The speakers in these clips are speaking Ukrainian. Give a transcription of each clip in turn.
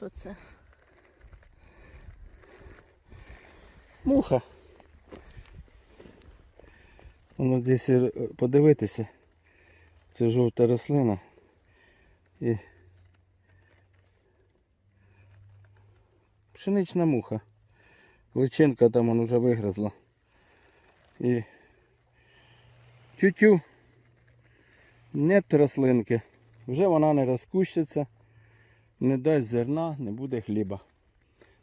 Що це? Муха. Воно десь е, подивитися. Це жовта рослина. І пшенична муха. Личинка там вон вже вигризла. І тютю. Нет рослинки. Вже вона не розкущиться, не дасть зерна, не буде хліба.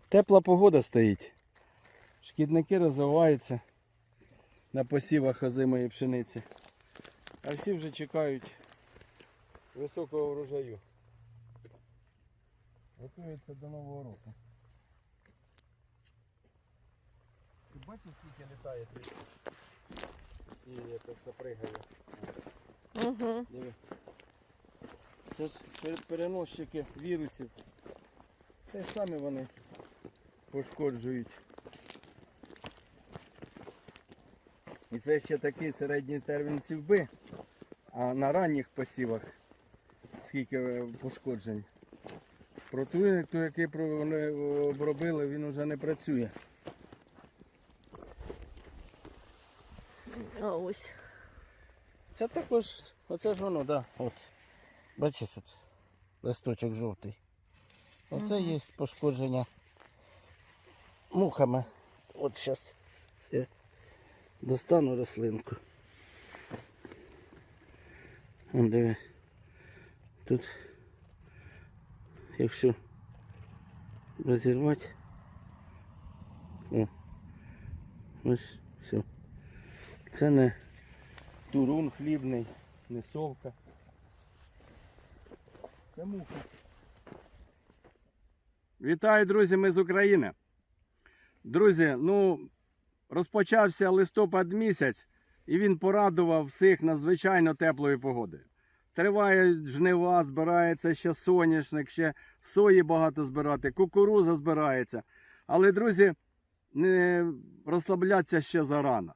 Тепла погода стоїть. Шкідники розвиваються на посівах озимої пшениці. А всі вже чекають високого врожаю. Готуються до Нового року. Ти бачиш, скільки літає трішки? І це запригає. Угу. Диви. Це ж переносчики вірусів. Це ж самі вони пошкоджують. І це ще такий середній термін сівби, а на ранніх посівах скільки е, пошкоджень. Противник, той, який вони обробили, він вже не працює. А ось. Це також, оце ж воно, да. От. Бачиш тут листочок жовтий. Оце є пошкодження мухами. От зараз я достану рослинку. Вон диви. Тут, якщо розірвати, о, ось все. Це не турун хлібний, не совка. Це муха. Вітаю, друзі, ми з України. Друзі, ну розпочався листопад місяць, і він порадував всіх надзвичайно теплою погодою. Тривають жнива, збирається ще соняшник, ще сої багато збирати, кукуруза збирається. Але, друзі, не розслаблятися ще зарано.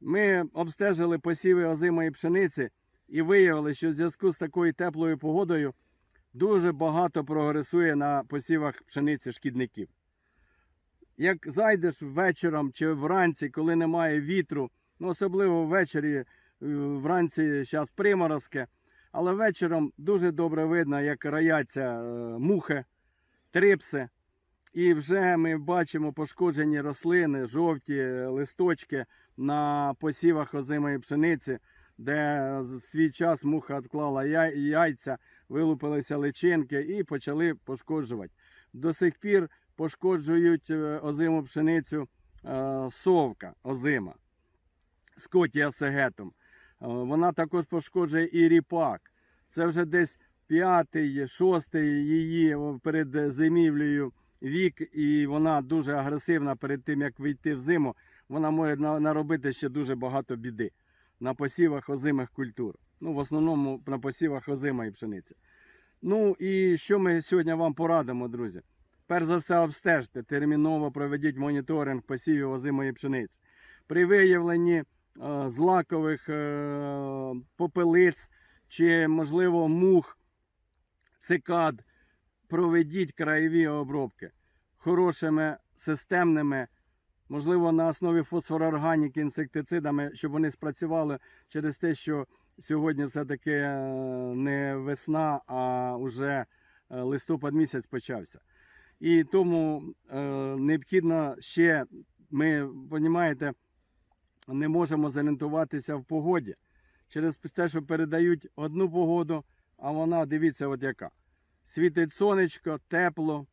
Ми обстежили посіви озимої пшениці і виявили, що в зв'язку з такою теплою погодою дуже багато прогресує на посівах пшениці шкідників. Як зайдеш вечором чи вранці, коли немає вітру, ну особливо ввечері, е, вранці зараз приморозки, але вечором дуже добре видно, як рояться е, мухи, трипси. І вже ми бачимо пошкоджені рослини, жовті листочки на посівах озимої пшениці, де в свій час муха відклала яйця, вилупилися личинки і почали пошкоджувати. До сих пір пошкоджують е, озиму пшеницю е, совка озима з котія сегетом. Е, Вона також пошкоджує і ріпак. Це вже десь п'ятий, шостий її перед зимівлею вік, і вона дуже агресивна перед тим, як вийти в зиму. Вона може наробити ще дуже багато біди на посівах озимих культур. Ну, в основному на посівах озимої пшениці. Ну і що ми сьогодні вам порадимо, друзі? Перш за все, обстежте, терміново проведіть моніторинг посівів озимої пшениці. При виявленні е, злакових е, попелиць чи, можливо, мух, цикад, проведіть краєві обробки хорошими системними, можливо, на основі фосфорорганіки, інсектицидами, щоб вони спрацювали через те, що сьогодні все-таки е, не весна, а вже е, листопад місяць почався. І тому е, необхідно ще, ми розумієте, не можемо зорієнтуватися в погоді. Через те, що передають одну погоду, а вона, дивіться, от яка. Світить сонечко, тепло,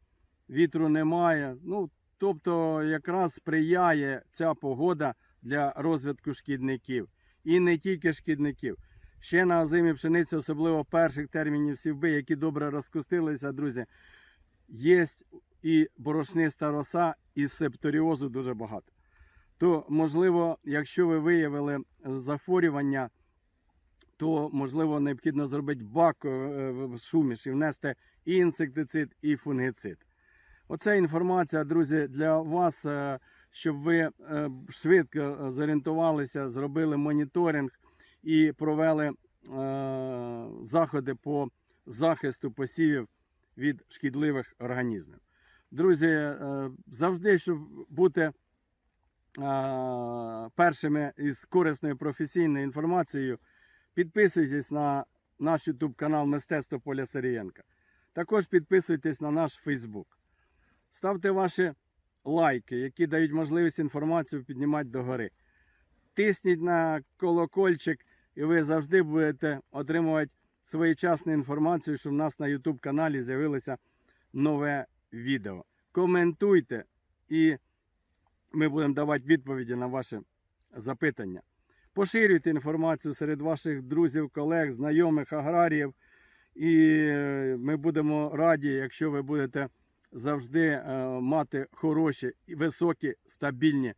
вітру немає. Ну, тобто, якраз сприяє ця погода для розвитку шкідників. І не тільки шкідників. Ще на озимій пшениці, особливо перших термінів сівби, які добре розкустилися, друзі, є і борошниста роса, і септоріозу дуже багато. То, можливо, якщо ви виявили захворювання, то можливо необхідно зробити бак е, в суміш і внести і інсектицид, і фунгицид. Оце інформація, друзі, для вас, е, щоб ви е, швидко зорієнтувалися, зробили моніторинг і провели е, заходи по захисту посівів від шкідливих організмів. Друзі, е, завжди, щоб бути е, першими із корисною професійною інформацією, підписуйтесь на наш YouTube канал Мистецтво Поля Сарієнка. Також підписуйтесь на наш Фейсбук. Ставте ваші лайки, які дають можливість інформацію піднімати догори. Тисніть на колокольчик, і ви завжди будете отримувати своєчасну інформацію, що в нас на YouTube каналі з'явилося нове відео. Коментуйте, і ми будемо давати відповіді на ваші запитання. Поширюйте інформацію серед ваших друзів, колег, знайомих, аграріїв. І е, ми будемо раді, якщо ви будете завжди е, мати хороші високі стабільні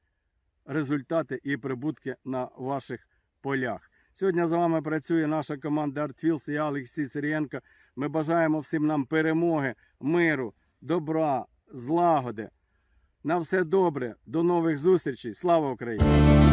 результати і прибутки на ваших полях. Сьогодні з вами працює наша команда Артфілс і Олексій Сирієнко. Ми бажаємо всім нам перемоги, миру, добра, злагоди. На все добре, до нових зустрічей. Слава Україні!